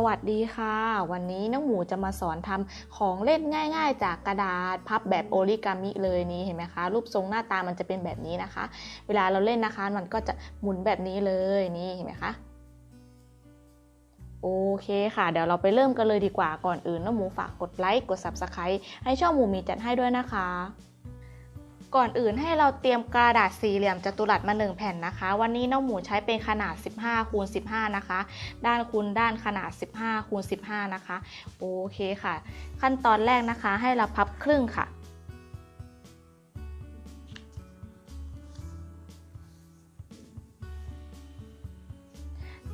สวัสดีค่ะ วันนี้น้องหมูจะมาสอนทำของเล่นง่าย ๆ จากกระดาษพับแบบโอริกามิเลยนี้เห็นไหมคะ รูปทรงหน้าตามันจะเป็นแบบนี้นะคะ เวลาเราเล่นนะคะ มันก็จะหมุนแบบนี้เลยนี่เห็นไหมคะโอเคค่ะ เดี๋ยวเราไปเริ่มกันเลยดีกว่าก่อนอื่นน้องหมูฝากกดไลค์กด Subscribe ให้ช่องหมูมีจัดให้ด้วยนะคะ ก่อนอื่นให้เราเตรียมกระดาษสี่เหลี่ยมจัตุรัสมา 1 แผ่นนะคะ วันนี้น้องหมูใช้เป็นขนาด 15คูณ15 นะคะ ด้านคูณด้านขนาด 15คูณ15 นะคะ โอเคค่ะ ขั้นตอนแรกนะคะ ให้เราพับครึ่งค่ะ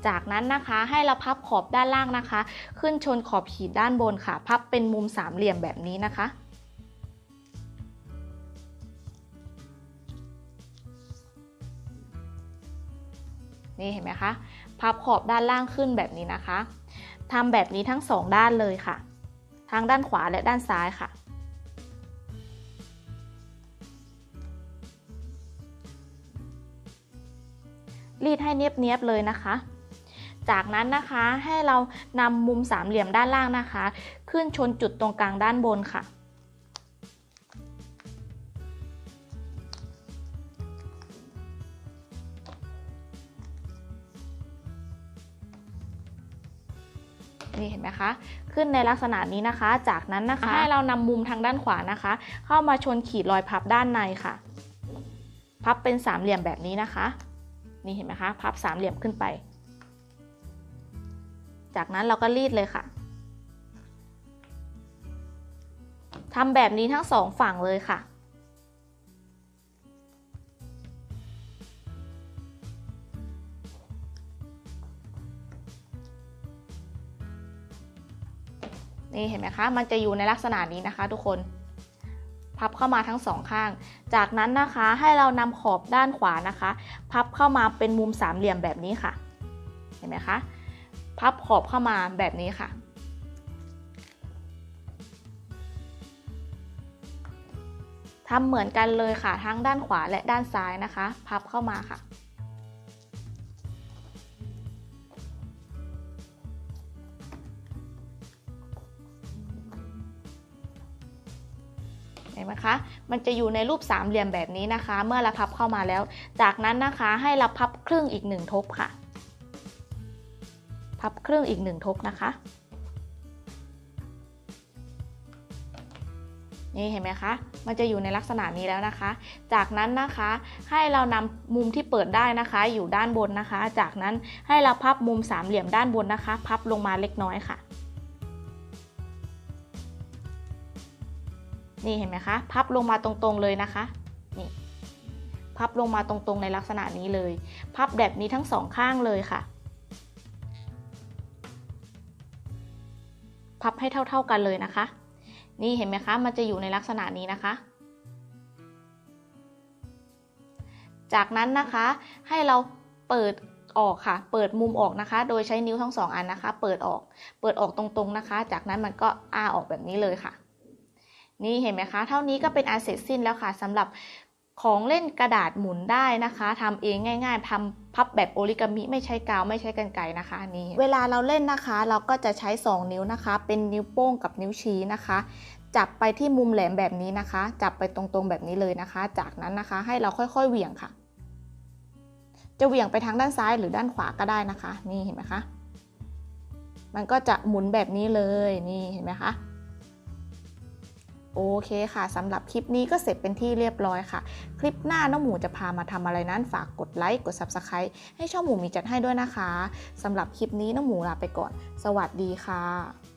จากนั้นนะคะให้เราพับขอบด้านล่างนะคะ ขึ้นชนขอบขีดด้านบนค่ะ พับเป็นมุมสามเหลี่ยมแบบนี้นะคะ นี่เห็นไหมคะ พับขอบด้านล่างขึ้นแบบนี้นะคะ ทำแบบนี้ทั้งสองด้านเลยค่ะ ทั้งด้านขวาและด้านซ้ายค่ะ รีดให้เนียบๆเลยนะคะ จากนั้นนะคะให้เรานำมุมสามเหลี่ยมด้านล่างนะคะ ขึ้นชนจุดตรงกลางด้านบนค่ะ นี่เห็นไหมคะ ขึ้นในลักษณะนี้นะคะ จากนั้นนะคะ ให้เรานำมุมทางด้านขวานะคะ เข้ามาชนขีดรอยพับด้านในค่ะ พับเป็นสามเหลี่ยมแบบนี้นะคะ นี่เห็นไหมคะ พับสามเหลี่ยมขึ้นไป จากนั้นเราก็รีดเลยค่ะทำแบบนี้ทั้งสองฝั่งเลยค่ะ นี่เห็นไหมคะ มันจะอยู่ในลักษณะนี้นะคะ ทุกคน พับเข้ามาทั้งสองข้าง จากนั้นนะคะให้เรานำขอบด้านขวานะคะ พับเข้ามาเป็นมุมสามเหลี่ยมแบบนี้ค่ะ เห็นไหมคะ พับขอบเข้ามาแบบนี้ค่ะทำเหมือนกันเลยค่ะทั้งด้านขวาและด้านซ้ายนะคะ พับเข้ามาค่ะ เห็นไหมคะ มันจะอยู่ในรูปสามเหลี่ยมแบบนี้นะคะ เมื่อเราพับเข้ามาแล้ว จากนั้นนะคะให้เราพับครึ่งอีกหนึ่งทบค่ะ พับครึ่งอีกหนึ่งทบนะคะ นี่เห็นไหมคะ มันจะอยู่ในลักษณะนี้แล้วนะคะ จากนั้นนะคะให้เรานำมุมที่เปิดได้นะคะ อยู่ด้านบนนะคะ จากนั้นให้เราพับมุมสามเหลี่ยมด้านบนนะคะ พับลงมาเล็กน้อยค่ะ นี่เห็นไหมคะ พับลงมาตรงๆเลยนะคะ นี่ พับลงมาตรงๆในลักษณะนี้เลย พับแบบนี้ทั้งสองข้างเลยค่ะ พับให้เท่าๆกันเลยนะคะ นี่เห็นไหมคะ มันจะอยู่ในลักษณะนี้นะคะ จากนั้นนะคะ ให้เราเปิดออกค่ะ เปิดมุมออกนะคะ โดยใช้นิ้วทั้งสองอันนะคะ เปิดออก เปิดออกตรงๆนะคะ จากนั้นมันก็อ้าออกแบบนี้เลยค่ะ นี่เห็นไหมคะ เท่านี้ก็เป็นอันเสร็จสิ้นแล้วค่ะสำหรับของเล่นกระดาษหมุนได้นะคะทำเองง่าย ๆทำพับแบบโอริกามิไม่ใช้กาวไม่ใช้กรรไกนะคะนี่เวลาเราเล่นนะคะ เราก็จะใช้ 2 นิ้วนะคะ เป็นนิ้วโป้งกับนิ้วชี้นะคะ จับไปที่มุมแหลมแบบนี้นะคะ จับไปตรงๆแบบนี้เลยนะคะ จากนั้นนะคะให้เราค่อยๆเหวี่ยงค่ะ จะเหวี่ยงไปทางด้านซ้ายหรือด้านขวาก็ได้นะคะ นี่เห็นไหมคะมันก็จะหมุนแบบนี้เลยนี่เห็นไหมคะ โอเคค่ะสำหรับคลิปนี้ก็เสร็จเป็นที่เรียบร้อยค่ะ คลิปหน้าน้องหมูจะพามาทำอะไรนั้นฝากกดไลค์กด Subscribe ให้ช่องหมูมีจัดให้ด้วยนะคะสำหรับคลิปนี้น้องหมูลาไปก่อน สวัสดีค่ะ